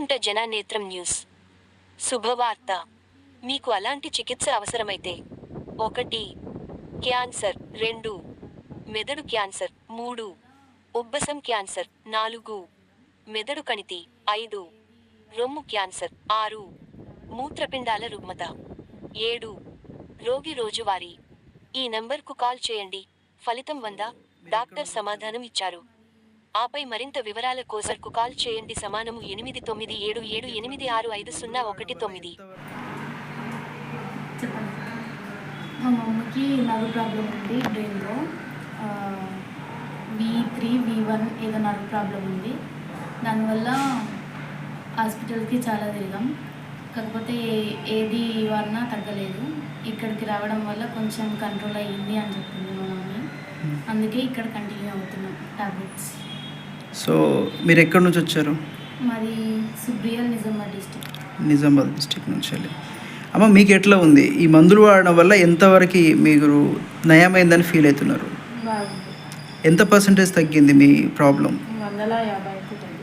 Welcome జననేత్రం news. శుభవార్త. మీకు అలాంటి చికిత్స అవసరమైతే ఒకటి క్యాన్సర్ రెండు మెదడు క్యాన్సర్ మూడు ఉబ్బసం క్యాన్సర్ నాలుగు మెదడు కణితి ఐదు రొమ్ము క్యాన్సర్ ఆరు మూత్రపిండాల రుగ్మత ఏడు. రోగి రోజువారీ. ఈ నంబర్కు కాల్ చేయండి. ఫలితం వంద. డాక్టర్ సమాధానం ఇచ్చారు. ఆపై మరింత వివరాల కోసర్కు కాల్ చేయండి. సమానము ఎనిమిది తొమ్మిది ఏడు ఏడు ఎనిమిది ఆరు ఐదు సున్నా ఒకటి తొమ్మిది. చెప్పండి మా మమ్మీకి నర్వ్ ప్రాబ్లం ఉంది బ్రెయిన్లో. వి త్రీ వి వన్ ఏదో నర్వ్ ప్రాబ్లం ఉంది. దానివల్ల హాస్పిటల్కి చాలా తిరిగాం. కాకపోతే ఏది వలన తగ్గలేదు. ఇక్కడికి రావడం వల్ల కొంచెం కంట్రోల్ అయ్యింది అని చెప్పింది మా మమ్మీ. అందుకే ఇక్కడ కంటిన్యూ అవుతున్నాం టాబ్లెట్స్. సో మీరు ఎక్కడి నుంచి వచ్చారు? మాది సుబ్రియల్ నిజామాబాద్ డిస్టిక్ నిజామాబాద్ డిస్టిక్ నుంచి వెళ్ళి. అమ్మ మీకు ఎట్లా ఉంది? ఈ మందులు వాడడం వల్ల ఎంతవరకు మీరు నయమైందని ఫీల్ అవుతున్నారు? ఎంత పర్సంటేజ్ తగ్గింది మీ ప్రాబ్లం?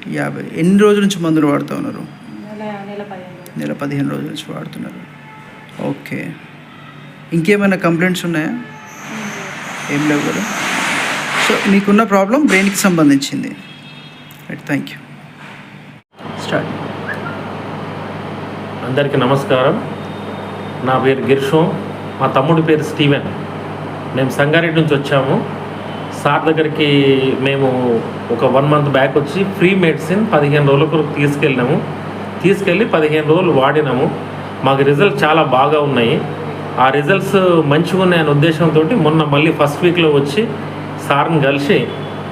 యాభై ఎన్ని రోజుల నుంచి మందులు వాడుతూ ఉన్నారు? నెల పదిహేను రోజుల. నుంచి వాడుతున్నారు. ఓకే. ఇంకేమైనా కంప్లైంట్స్ ఉన్నాయా? ఏం లేవు కదా. సో మీకున్న ప్రాబ్లం బ్రెయిన్కి సంబంధించింది. రైట్ థ్యాంక్ యూ స్టార్ట్ అందరికీ నమస్కారం. నా పేరు గిర్షం. మా తమ్ముడి పేరు స్టీవెన్. మేము సంగారెడ్డి నుంచి వచ్చాము. సార్ దగ్గరికి మేము ఒక వన్ మంత్ బ్యాక్ వచ్చి ఫ్రీ మెడిసిన్ పదిహేను రోజులకు తీసుకెళ్ళినాము. తీసుకెళ్ళి పదిహేను రోజులు వాడినాము. మాకు రిజల్ట్ చాలా బాగా ఉన్నాయి. ఆ రిజల్ట్స్ మంచిగా ఉన్నాయనే ఉద్దేశంతో మొన్న మళ్ళీ ఫస్ట్ వీక్లో వచ్చి సార్ని కలిసి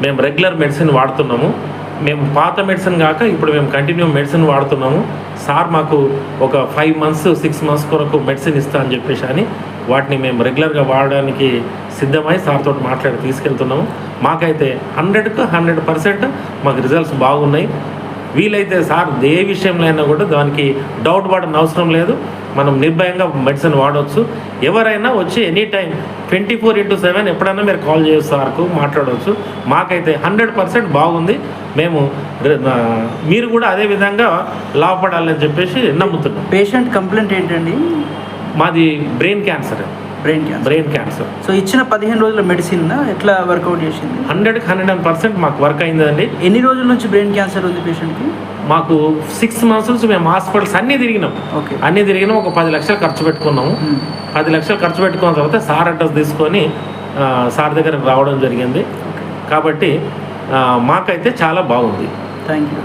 మేము రెగ్యులర్ మెడిసిన్ వాడుతున్నాము. మేము పాత మెడిసిన్ కాక ఇప్పుడు మేము కంటిన్యూ మెడిసిన్ వాడుతున్నాము. సార్ మాకు ఒక ఫైవ్ మంత్స్ సిక్స్ మంత్స్ కొరకు మెడిసిన్ ఇస్తా అని చెప్పేసి అని వాటిని మేము రెగ్యులర్గా వాడడానికి సిద్ధమై సార్తో మాట్లాడి తీసుకెళ్తున్నాము. మాకైతే హండ్రెడ్కు హండ్రెడ్ పర్సెంట్ మాకు రిజల్ట్స్ బాగున్నాయి. వీలైతే సార్ ఏ విషయంలో అయినా కూడా దానికి డౌట్ పడని అవసరం లేదు. మనం నిర్భయంగా మెడిసిన్ వాడవచ్చు ఎవరైనా వచ్చి any time twenty four into seven ఎప్పుడైనా మీరు కాల్ చేయొచ్చు సార్కు మాట్లాడవచ్చు మాకైతే హండ్రెడ్ పర్సెంట్ బాగుంది. మేము మీరు కూడా అదే విధంగా లాభపడాలని చెప్పేసి నమ్ముతున్నాం. పేషెంట్ కంప్లైంట్ ఏంటండి? మాది brain cancer brain cancer brain cancer so ఇచ్చిన పదిహేను రోజుల మెడిసిన్ ఎట్లా వర్కౌట్ చేసింది? హండ్రెడ్ అండ్ పర్సెంట్ మాకు వర్క్ అయిందండి. ఎన్ని రోజుల నుంచి బ్రెయిన్ క్యాన్సర్ ఉంది పేషెంట్కి మాకు సిక్స్ మంత్స్ నుంచి మేము హాస్పిటల్స్ అన్నీ తిరిగినాం. ఓకే అన్నీ తిరిగినాం ఒక పది లక్షలు ఖర్చు పెట్టుకున్నాము. పది లక్షలు ఖర్చు పెట్టుకున్న తర్వాత సార్ అడ్రస్ తీసుకొని సార్ దగ్గర రావడం జరిగింది. కాబట్టి మాకైతే చాలా బాగుంది. Thank you